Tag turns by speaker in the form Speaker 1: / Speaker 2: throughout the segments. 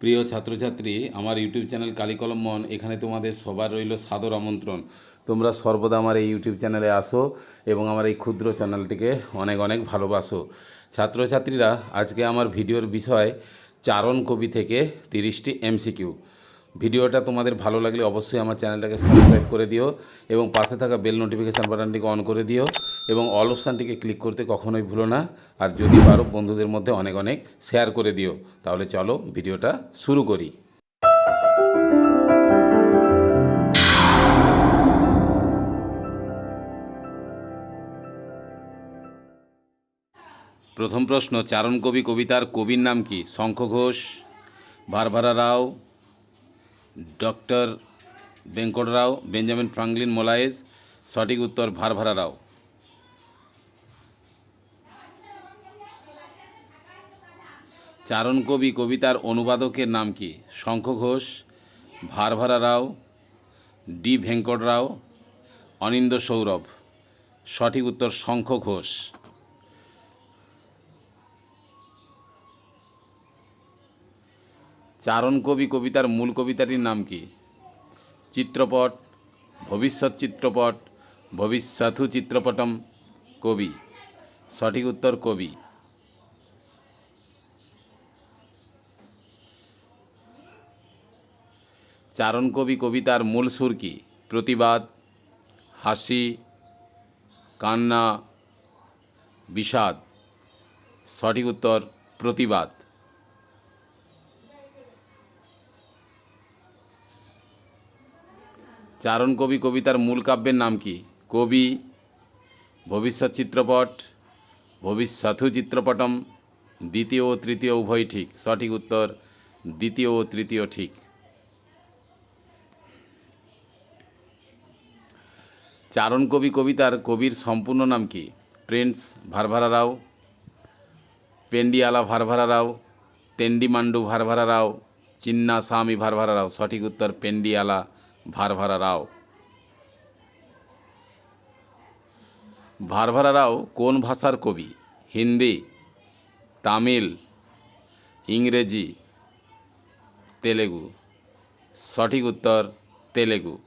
Speaker 1: প্রিয় ছাত্রছাত্রী, আমার ইউটিউব চ্যানেল কালিকলম মন, এখানে তোমাদের সবার রইল সাদর আমন্ত্রণ। তোমরা সর্বদা আমার এই ইউটিউব চ্যানেলে আসো এবং আমার এই ক্ষুদ্র চ্যানেলটিকে অনেক অনেক ভালোবাসো। ছাত্রছাত্রীরা, আজকে আমার ভিডিওর বিষয় চারণ কবি থেকে তিরিশটি এমসিকিউ। ভিডিওটা তোমাদের ভালো লাগলে অবশ্যই আমার চ্যানেলটাকে সাবস্ক্রাইব করে দিও এবং পাশে থাকা বেল নোটিফিকেশান বাটনটিকে অন করে দিও এবং অল অপশানটিকে ক্লিক করতে কখনোই ভুলো না। আর যদি পারো বন্ধুদের মধ্যে অনেক অনেক শেয়ার করে দিও। তাহলে চলো ভিডিওটা শুরু করি। প্রথম প্রশ্ন চারণ কবি কবিতার কবির নাম কি? Shankha Ghosh, Varavara Rao doctor Venkat Rao, Benjamin Franklin Moloise, সঠিক উত্তর ভারভারা রাও। চারণ কবি কবিতার অনুবাদকের নাম কি? শঙ্খ ঘোষ, ভারভারা রাও, ডি ভেঙ্কট রাও অনিন্দ সৌরভ। সঠিক উত্তর শঙ্খ ঘোষ। চারণ কবি কবিতার মূল কবিতাটির নাম কি? চিত্রপট, ভবিষ্যৎ চিত্রপট ভবিষ্যথু চিত্রপটম কবি। সঠিক উত্তর কবি। চারণ কবি কবিতার মূল সুর কি? প্রতিবাদ, হাসি, কান্না, বিষাদ। সঠিক উত্তর, প্রতিবাদ। চারণ কবি কবিতার মূল কাব্যের নাম কি? কবি, ভবিষ্যৎ চিত্রপট ভবিষ্যথু চিত্রপটম, দ্বিতীয় ও তৃতীয় উভয় ঠিক। সঠিক উত্তর, দ্বিতীয় ও তৃতীয় ঠিক। চারণ কবি কবিতার কবির সম্পূর্ণ নাম কি? প্রিন্স ভারভারা রাও, পেন্ডিয়ালা ভারভারা রাও, তেন্ডিমান্ডু ভারভারা রাও চিন্না স্বামী ভারভারা রাও। সঠিক উত্তর, পেন্ডিয়ালা ভারভারা রাও ভারভারা রাও কোন ভাষার কবি? হিন্দি, তামিল, ইংরেজি, তেলেগু। সঠিক উত্তর, তেলেগু।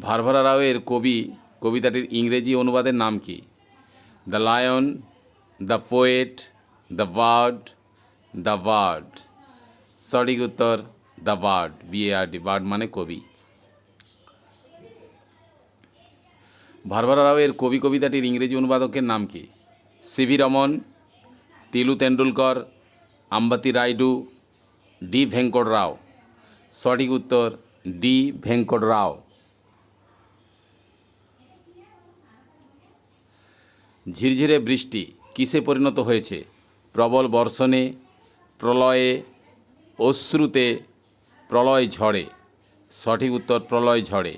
Speaker 1: ভারভারা রাওয়ের কবি, কবিতাটির ইংরেজি অনুবাদের নাম কি? The lion the poet the bird the bird সঠিক উত্তর দ্য বার্ড বিএআরডি বার্ড মানে কবি। ভারভারা রাওয়ের কবি কবিতাটির ইংরেজি অনুবাদকের নাম কি? C V Raman Tilu Tendulkar Ambati Rayudu D Venkat Rao সঠিক উত্তর ডি ভেঙ্কট রাও ঝিরঝিরে বৃষ্টি কিসে পরিণত হয়েছে? প্রবল বর্ষণে প্রলয়ে অশ্রুতে প্রলয় ঝড়ে সঠিক উত্তর, প্রলয় ঝড়ে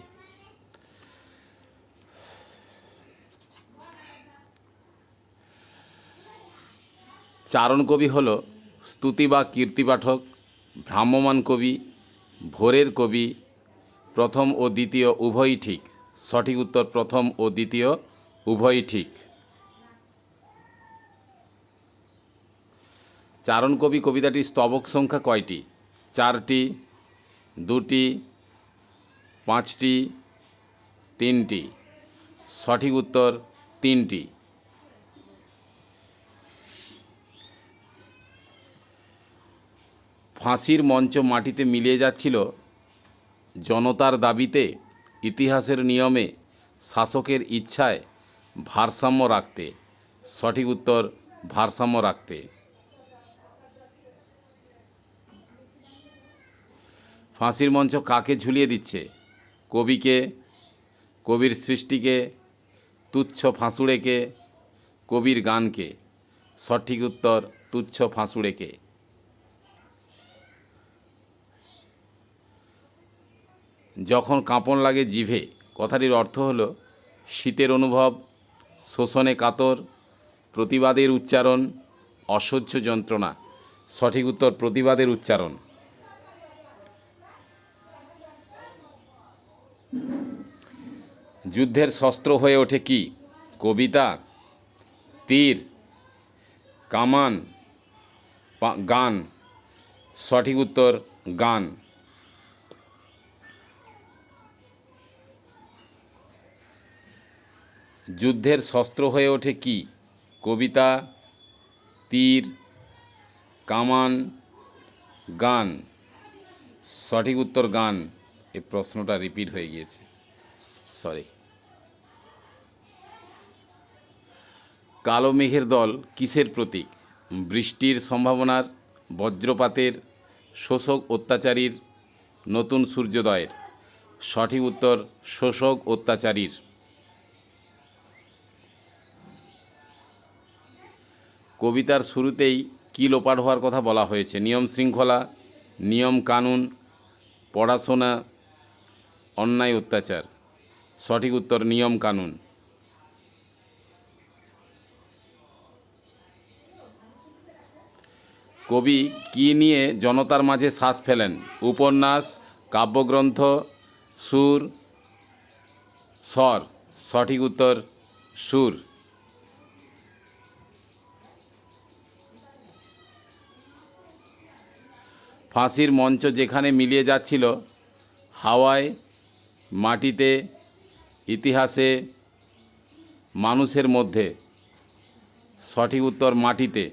Speaker 1: চারণ কবি হল স্তুতি বা কীর্তিপাঠক ভ্রাম্যমান কবি, ভোরের কবি, প্রথম ও দ্বিতীয় উভয়ই ঠিক। সঠিক উত্তর, প্রথম ও দ্বিতীয় উভয়ই ঠিক। চারণ কবি কবিতাটির স্তবক সংখ্যা কয়টি? চারটি, দুটি, পাঁচটি, তিনটি। সঠিক উত্তর, তিনটি। ফাঁসির মঞ্চ মাটিতে মিলিয়ে যাচ্ছিল জনতার দাবিতে ইতিহাসের নিয়মে শাসকের ইচ্ছায় ভারসাম্য রাখতে। সঠিক উত্তর, ভারসাম্য রাখতে। ফাঁসির মঞ্চ কাকে ঝুলিয়ে দিচ্ছে? কবিকে? কবির সৃষ্টিকে? তুচ্ছ ফাঁসুড়েকে? কবির গানকে? সঠিক উত্তর, তুচ্ছ ফাঁসুড়েকে। যখন কাঁপন লাগে জিভে, কথাটির অর্থ হলো শীতের অনুভব, শোষণে কাতর, প্রতিবাদের উচ্চারণ, অসহ্য যন্ত্রণা। সঠিক উত্তর, প্রতিবাদের উচ্চারণ। যুদ্ধের শস্ত্র হয়ে ওঠে কি? কবিতা, তীর, কামান গান। সঠিক উত্তর, গান। যুদ্ধের শস্ত্র হয়ে ওঠে কি? কবিতা, তীর, কামান, গান। সঠিক উত্তর, গান। এই প্রশ্নটা রিপিট হয়ে গিয়েছে। সরি কালো মেঘের দল কিসের প্রতীক? বৃষ্টির সম্ভাবনার, বজ্রপাতের, শোষক অত্যাচারীর, নতুন সূর্যোদয়ের। সঠিক উত্তর, শোষক অত্যাচারীর। কবিতার শুরুতেই কী লোপাট হওয়ার কথা বলা হয়েছে? নিয়ম শৃঙ্খলা, নিয়ম কানুন, পড়াশোনা অন্যায় অত্যাচার। সঠিক উত্তর নিয়ম কানুন। কবি কী নিয়ে জনতার মাঝে শ্বাস ফেলেন? উপন্যাস, কাব্যগ্রন্থ, সুর, স্বর। সঠিক উত্তর, সুর। ফাঁসির মঞ্চ যেখানে মিলিয়ে যাচ্ছিল, হাওয়ায় মাটিতে ইতিহাসে মানুষের মধ্যে সঠিক উত্তর মাটিতে।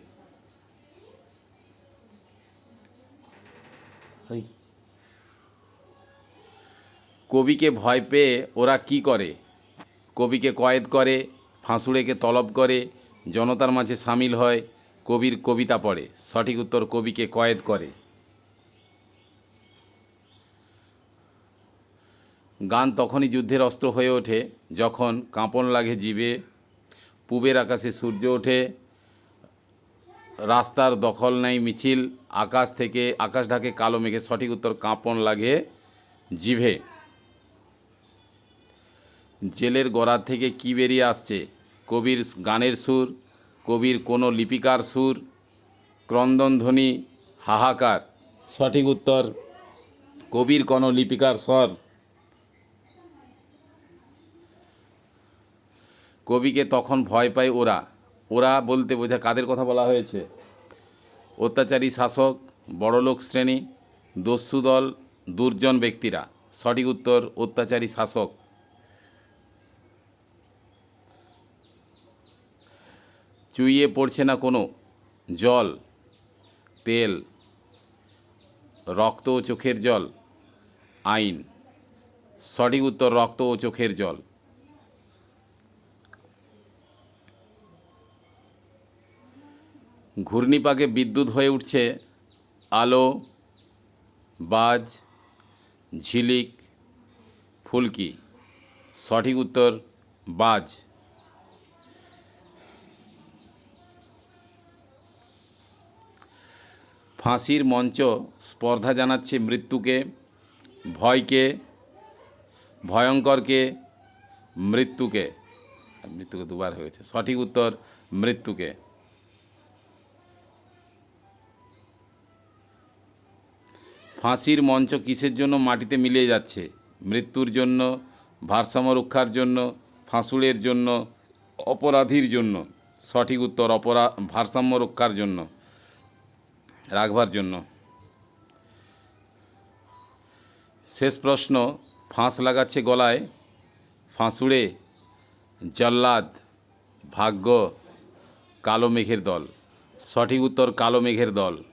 Speaker 1: কবিকে ভয় পেয়ে ওরা কি করে? কবিকে কয়েদ করে ফাঁসুড়েকে তলব করে জনতার মাঝে সামিল হয় কবির কবিতা পড়ে। সঠিক উত্তর কবিকে কয়েদ করে। গান তখনই যুদ্ধের অস্ত্র হয়ে ওঠে, যখন কাঁপন লাগে জীবে পূবের আকাশে সূর্য ওঠে, রাস্তার দখল নেয় মিছিল, আকাশ থেকে, আকাশ ঢাকে কালো মেঘে সঠিক উত্তর কাঁপন লাগে জিভে। জেলের গড়ার থেকে কি বেরিয়ে আসছে? কবির গানের সুর, কবির কোনো লিপিকার সুর, ক্রন্দনধ্বনি, হাহাকার। সঠিক উত্তর, কবির কোনো লিপিকার স্বর। কবিকে তখন ভয় পায় ওরা। ওরা বলতে বোঝা কাদের কথা বলা হয়েছে? অত্যাচারী শাসক, বড়লোক শ্রেণি, দস্যু দল, দুর্জন ব্যক্তিরা। সঠিক উত্তর, অত্যাচারী শাসক। চুইয়ে পড়ছে না কোনো জল, তেল, রক্ত ও চোখের জল। আইন। সঠিক উত্তর, রক্ত ও চোখের জল। ঘূর্ণিপাকে বিদ্যুৎ হয়ে উঠছে, আলো, বাজ, ঝিলিক, ফুলকি। সঠিক উত্তর, বাজ। ফাঁসির মঞ্চ স্পর্ধা জানাচ্ছে মৃত্যুকে, ভয়কে, ভয়ঙ্করকে, মৃত্যুকে। মৃত্যুকে দুবার হয়েছে। সঠিক উত্তর, মৃত্যুকে। ফাঁসির মঞ্চ কিসের জন্য মাটিতে মিলিয়ে যাচ্ছে? মৃত্যুর জন্য, ভারসাম্য রক্ষার জন্য, ফাঁসুড়ের জন্য, অপরাধীর জন্য? সঠিক উত্তর, অপরা, ভারসাম্য রক্ষার জন্য, রাখবার জন্য। শেষ প্রশ্ন, ফাঁস লাগাচ্ছে গলায়? ফাঁসুড়ে, জল্লাদ, ভাগ্য, কালো মেঘের দল। সঠিক উত্তর, কালো মেঘের দল।